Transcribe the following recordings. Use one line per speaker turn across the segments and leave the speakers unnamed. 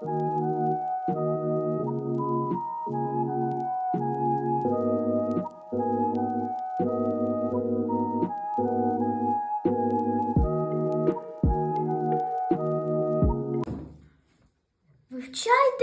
Вивчайте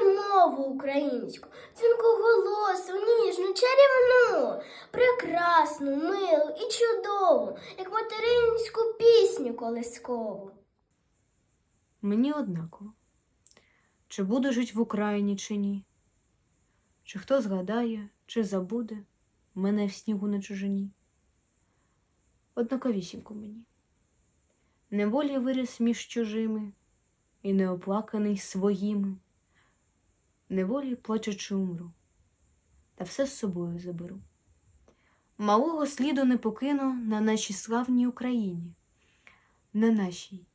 мову українську, дзвінку голосу, ніжну, чарівну, прекрасну, милу і чудову, як материнську пісню колискову.
Мені однаково, чи буду жить в Україні, чи ні, чи хто згадає, чи забуде мене в снігу на чужині. Однаковісінько мені. Неволі виріс між чужими і неоплаканий своїми. Неволі плачучи умру, та все з собою заберу. Малого сліду не покину на нашій славній Україні, на нашій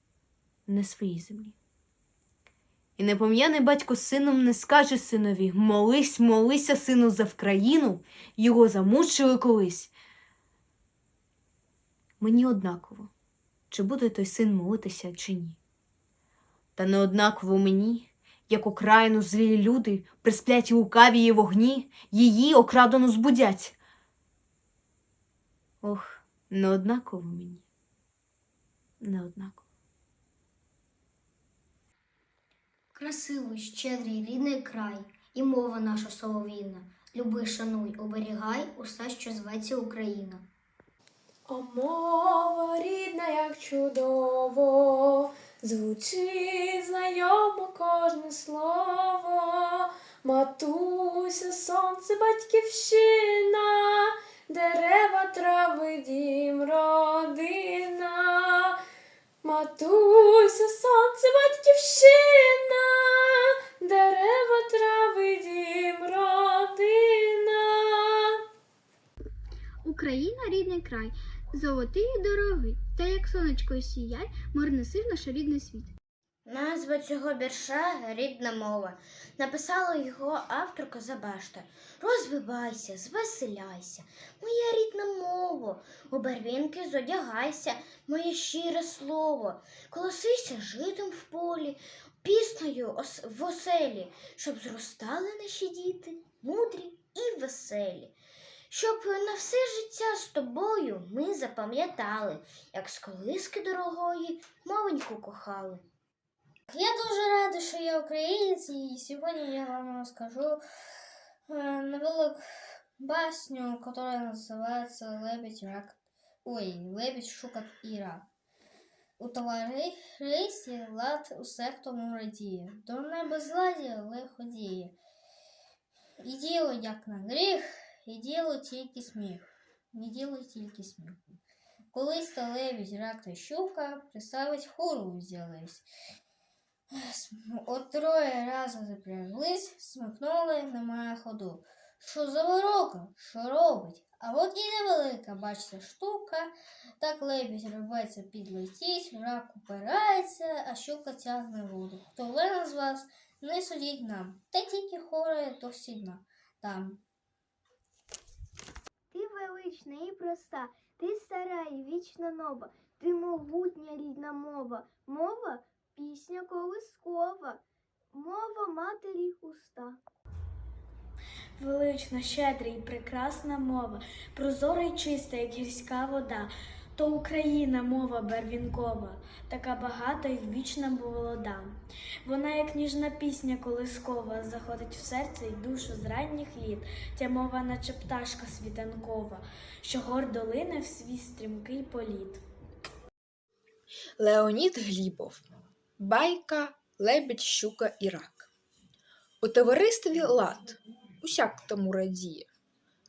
не своїй землі. І непом'яний батько сином не скаже синові Молись, молися, сину, за Вкраїну, його замучили колись. Мені однаково, чи буде той син молитися, чи ні. Та не однаково мені, як окраїну злі люди, приспляті лукаві її вогні, її окрадено збудять. Ох, не однаково мені, не однаково.
Красивий, щедрий, рідний край, і мова наша солов'їна. Люби, шануй, оберігай усе, що зветься Україна.
О, мова рідна, як чудово, звучить знайомо кожне слово. Матуся, сонце, батьківщина, дерева, трави, дім, родина. Матуся, сонце, батьківщина,
край, золотий і дорогий, та як сонечко сіяй, мир неси наш рідний світ.
Назва цього вірша рідна мова. Написала його авторка Забашта. Розвивайся, звеселяйся, моя рідна мова, у барвінки зодягайся, моє щире слово, колосися житом в полі, піснею в оселі, щоб зростали наші діти, мудрі і веселі. Щоб на все життя з тобою ми запам'ятали, як з колиски дорогої мовеньку кохали. Я дуже рада, що я українець, і сьогодні я вам розкажу е, невелику басню, яка називається Лебедь рак. Ой, Лебедь шукат і рак. У товаристві лад усе, хто радіє, до неба зладі лиходіє. І діло, як на гріх, і діло тільки сміх, не діло тільки сміх. Колись та лебідь, рак та щука приставить хору взялись. От троє разом запряглись, смикнули, немає ходу. Що за ворока? Що робить? А от і невелика, бачите, штука. Так лебідь рветься підлетіть, рак упирається, а щука тягне воду. Хто винен з вас, не судіть нам, та тільки хоре то сідна там.
Ти і проста, ти стара і вічно нова, ти могутня рідна мова, мова пісня колискова, мова матері уста.
Велична, щедра і прекрасна мова, прозора й чиста, як гірська вода, то Україна мова барвінкова, така багата й вічна молода. Вона, як ніжна пісня колискова, заходить в серце й душу з ранніх літ, ця мова, наче пташка світанкова, що гордо лине в свій стрімкий політ.
Леонід Глібов. Байка, лебідь, щука і рак. У товаристві лад, усяк тому радіє,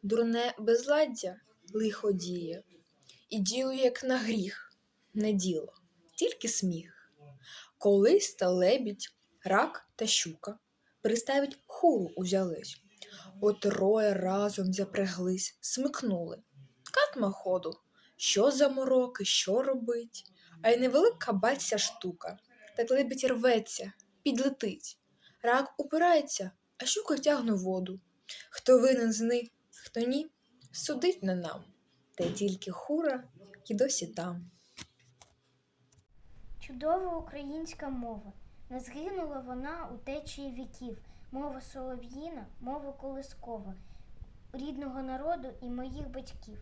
дурне безладдя лиходіє, і діло, як на гріх, не діло, тільки сміх. Колись та лебідь, рак та щука приставить хуру узялись, от троє разом запряглись, смикнули. Катма ходу, що за мороки, що робить, а й невелика бацья штука. Так лебідь рветься, підлетить. Рак упирається, а щука тягне воду. Хто винен з них, хто ні, судить не нам. Та й тільки хура й досі там.
Чудова українська мова,
Не згинула вона у течії віків, мова солов'їна, мова колискова, рідного народу і моїх батьків.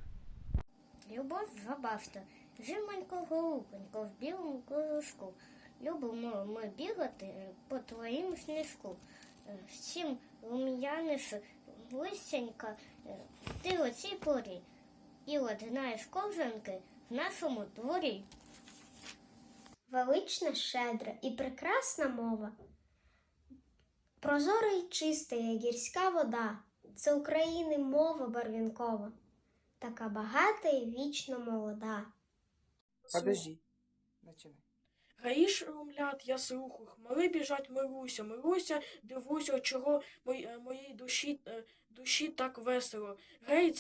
Любов забавте, жиманько голубенько в білому колоску. Любимо ми бігати по твоїм сніжку. Е, Всім лум'яниш листянька, е, ти о цій порі. І однаєш ковзанки в нашому дворі.
Велична, щедра і прекрасна мова. Прозора й чиста, як гірська вода. Це України мова барвінкова, така багата і вічно молода.
Подожди. Начинай.
Гаї шумлять, я слухаю, хмари біжать, мируся, мируся, дивуся, чого мої- е, моїй душі, е, душі так весело. Гей,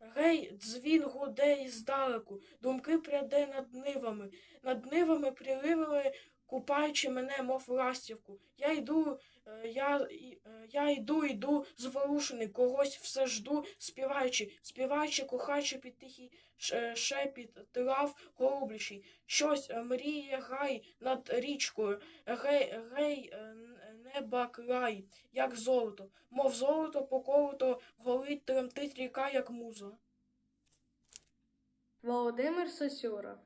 гей, дзвін гуде іздалеку, думки пряде над нивами, над нивами приливами, купаючи мене, мов ластівку. Я йду, е, я, е, я йду, йду зворушений, когось все жду, співаючи, співаючи, кохаючи під тихий е, шепіт трав голублячий. Щось мріє гай над річкою, гей, гей, неба край, як золото, мов золото поколото, горить, тремтить ріка, як муза.
Володимир Сосюра.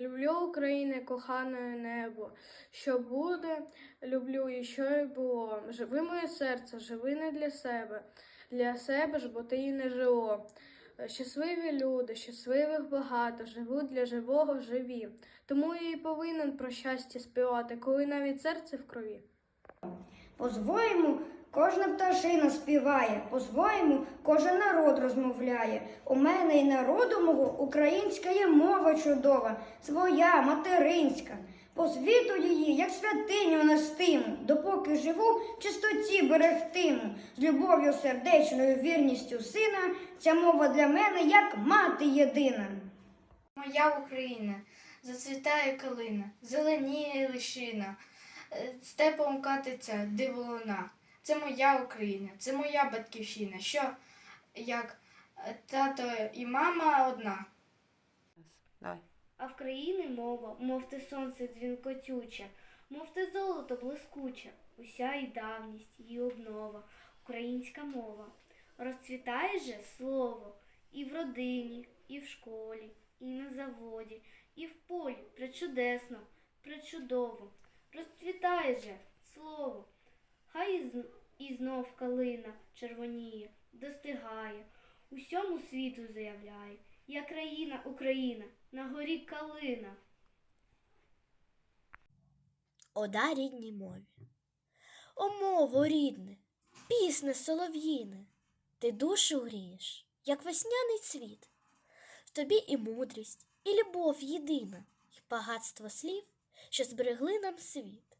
Люблю Україне, кохане небо. Що буде, люблю і що й було. Живи моє серце, живи не для себе. Для себе ж, бо ти і не жило. Щасливі люди, щасливих багато, живуть для живого живі. Тому я і повинен про щастя співати, коли навіть серце в крові.
По-своєму кожна пташина співає, по-своєму кожен народ розмовляє. У мене і народу мого українська є мова чудова, своя, материнська. По світу її, як святиню нестиму, допоки живу, чистоті берегтиму. З любов'ю сердечною, вірністю сина, ця мова для мене як мати єдина.
Моя Україна, зацвітає калина, зеленіє лишина, степом катиться диволуна. Це моя Україна, це моя батьківщина, що як е, тато і мама одна.
Давай.
А в країни мова, мов те сонце дзвінкотюче, мов те золото блискуче, уся і давність, і обнова, українська мова. Розцвітає же слово і в родині, і в школі, і на заводі, і в полі пречудесно, пречудово. Розцвітає же слово, хай і, знов калина червоніє, достигає, усьому світу заявляє. Я країна Україна, на горі калина.
Ода рідній мові. О, мово рідне, пісне солов'їне, ти душу грієш, як весняний цвіт. В тобі і мудрість, і любов єдина, і багатство слів, що зберегли нам світ.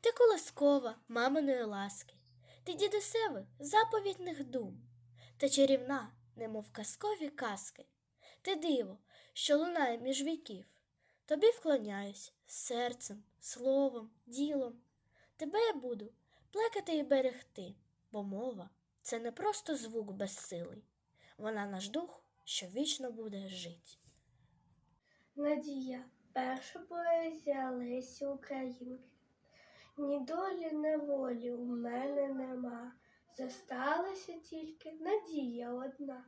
Ти колоскова маминої ласки, ти дідусевих заповідних дум, та чарівна, немов казкові казки, ти диво, що лунає між віків. Тобі вклоняюсь серцем, словом, ділом. Тебе я буду плекати і берегти, бо мова це не просто звук безсилий. Вона наш дух, що вічно буде жить.
Надія, перша поезія Лесі Українки. Ні долі, ні волі у мене нема. Зосталася тільки надія одна.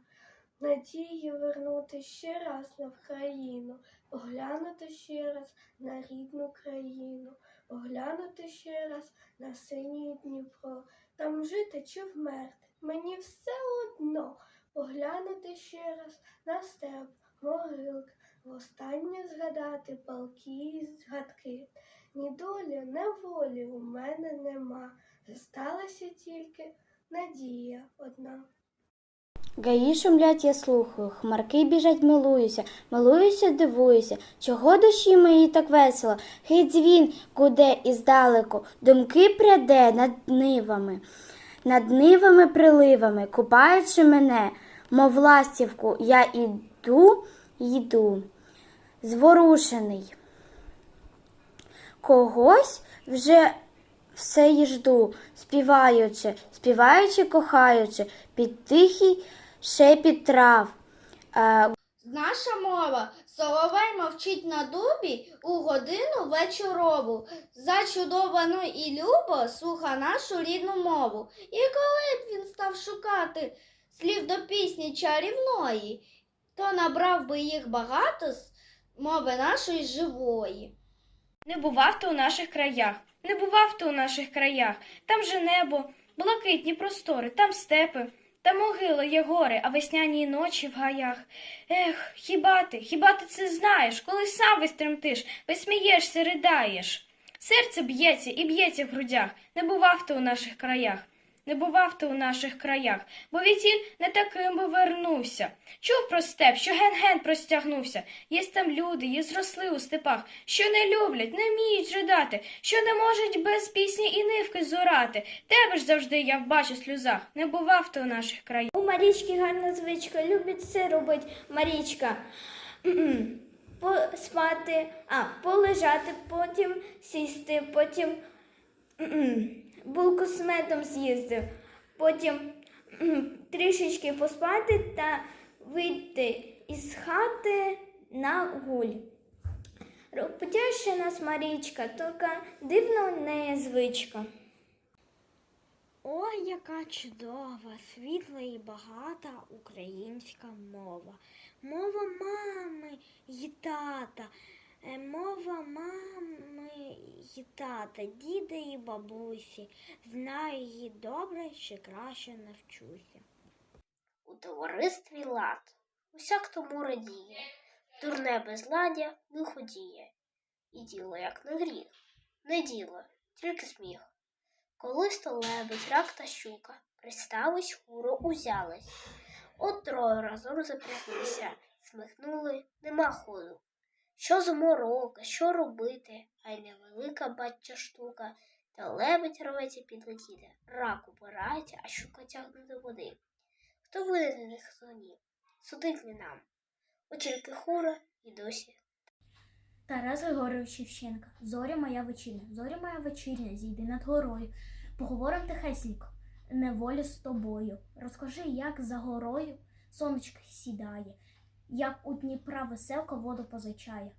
Надія вернути ще раз на Вкраїну, поглянути ще раз на рідну країну, поглянути ще раз на синій Дніпро, там жити чи вмерти, мені все одно, поглянути ще раз на степ, могилки, востаннє згадати палки згадки. Ні долі, ні волі у мене нема. Зосталася тільки надія одна.
Гаї шумлять, я слухаю, хмарки біжать, милуюся, милуюся, дивуюся, чого душі моїй так весело, хай дзвін гуде іздалеку, думки пряде над нивами, над нивами приливами, купаючи мене, мов ластівку, я іду, йду, зворушений. Когось вже все й жду, співаючи, співаючи, кохаючи, під тихий шепіт трав. Е,
Наша мова соловей мовчить на дубі у годину вечорову. Зачудовано і любо слуха нашу рідну мову. І коли б він став шукати слів до пісні чарівної, то набрав би їх багато мови нашої живої.
Не бував ти у наших краях, не бував ти у наших краях. Там же небо, блакитні простори, там степи, та могили є гори, а весняні ночі в гаях. Ех, хіба ти, хіба ти це знаєш, коли сам весь тремтиш, весь смієшся, ридаєш. Серце б'ється і б'ється в грудях, не бував ти у наших краях. Не бував ти у наших краях, бо відтіль не таким би вернувся. Чув про степ, що ген-ген простягнувся. Є там люди, є зросли у степах, що не люблять, не вміють ридати, що не можуть без пісні і нивки зорати. Тебе ж завжди я бачу сльозах. Не бував ти у наших краях.
У Марічки гарна звичка, любить все робить Марічка. Поспати, а, полежати, потім сісти, потім булку з медом з'їсти, потім трішечки поспати та вийти із хати на гуль. Потяще нас Марічка, тільки дивна у неї звичка. Ой, яка чудова, світла і багата українська мова. Мова мами й тата, е, мова мами й тата, діда і бабусі. Знаю її добре, ще краще навчуся. У товаристві лад, усяк тому радіє, дурне безладдя не ходіє. І діло, як не гріх, не діло, тільки сміх. Колись то лебедь, рак та щука, приставись хуру узялись. От троє разом запряглися, смихнули, нема ходу. Що з морока, що робити, а й невелика батьча штука, та лебедь рветься підлетіти, рак упирається, а щука тягне до води. Хто буде на них слонів? Судить не нам. Тільки хура і досі
Тарас Григорович Шевченка, зоря моя вечірня, зоря моя вечірня, зійди над горою. Поговорим тихесенько, неволі з тобою. Розкажи, як за горою сонечко сідає, як у Дніпра веселка воду позичає,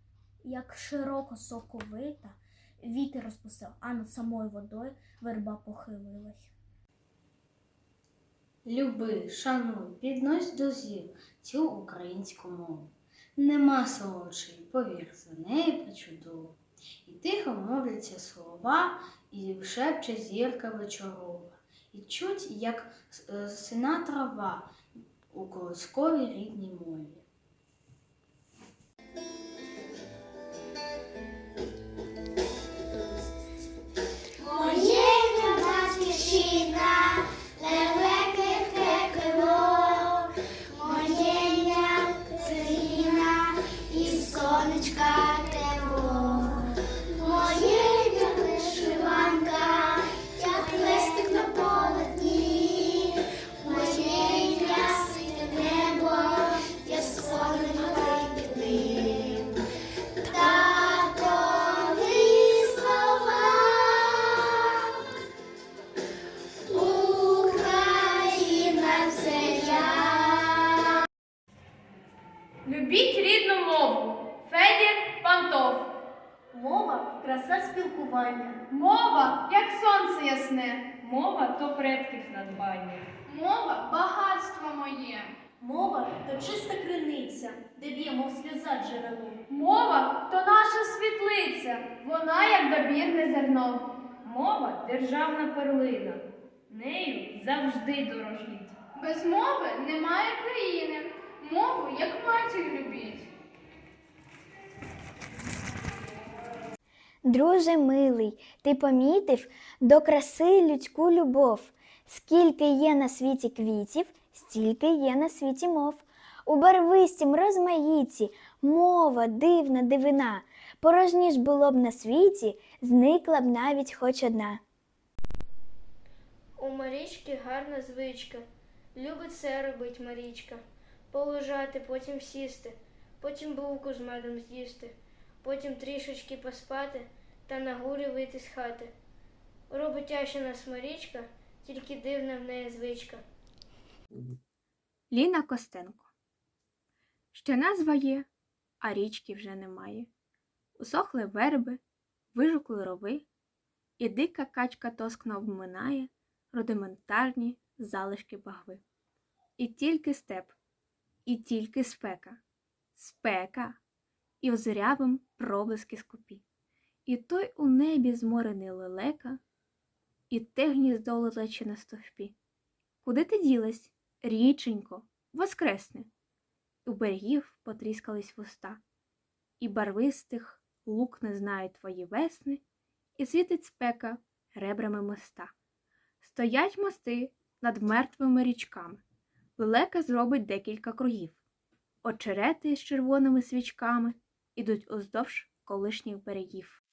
як широко соковита вітер розпустив, а над самою водою верба похилилась.
Люби, шануй, піднось до зір цю українську мову. Нема солодшої, повір, за неї причудово. І тихо мовляться слова, і шепче зірка вечорова. І чуть, як е, сина трава у колисковій рідній мові.
Моє.
Мова то чиста криниця, де б'є, мов сльоза джерело.
Мова то наша світлиця. Вона як добірне зерно.
Мова державна перлина. Нею завжди дорожіть.
Без мови немає країни. Мову як матір любіть.
Друже милий, ти помітив до краси людську любов. Скільки є на світі квітів, стільки є на світі мов. У барвистім розмаїті мова, дивна дивина. Порожні ж було б на світі, зникла б навіть хоч одна.
У Марічки гарна звичка. Любить все робить Марічка. Полежати, потім сісти, потім булку з медом з'їсти, потім трішечки поспати та на гулі вийти з хати. Роботяща нас Марічка, тільки дивна в неї звичка.
Ліна Костенко. Ще назва є, а річки вже немає. Усохли верби, вижукли рови, і дика качка тоскно обминає рудиментарні залишки багви. І тільки степ, і тільки спека, спека, і озрявим проблиски скупі. І той у небі зморений лелека, і те гніздо лелече на стовпі. Куди ти ділась, річенько, воскресне? У берегів потріскались вуста, і барвистих лук не знають твої весни, і світить спека ребрами моста. Стоять мости над мертвими річками. Лелека зробить декілька кругів. Очерети з червоними свічками ідуть уздовж колишніх берегів.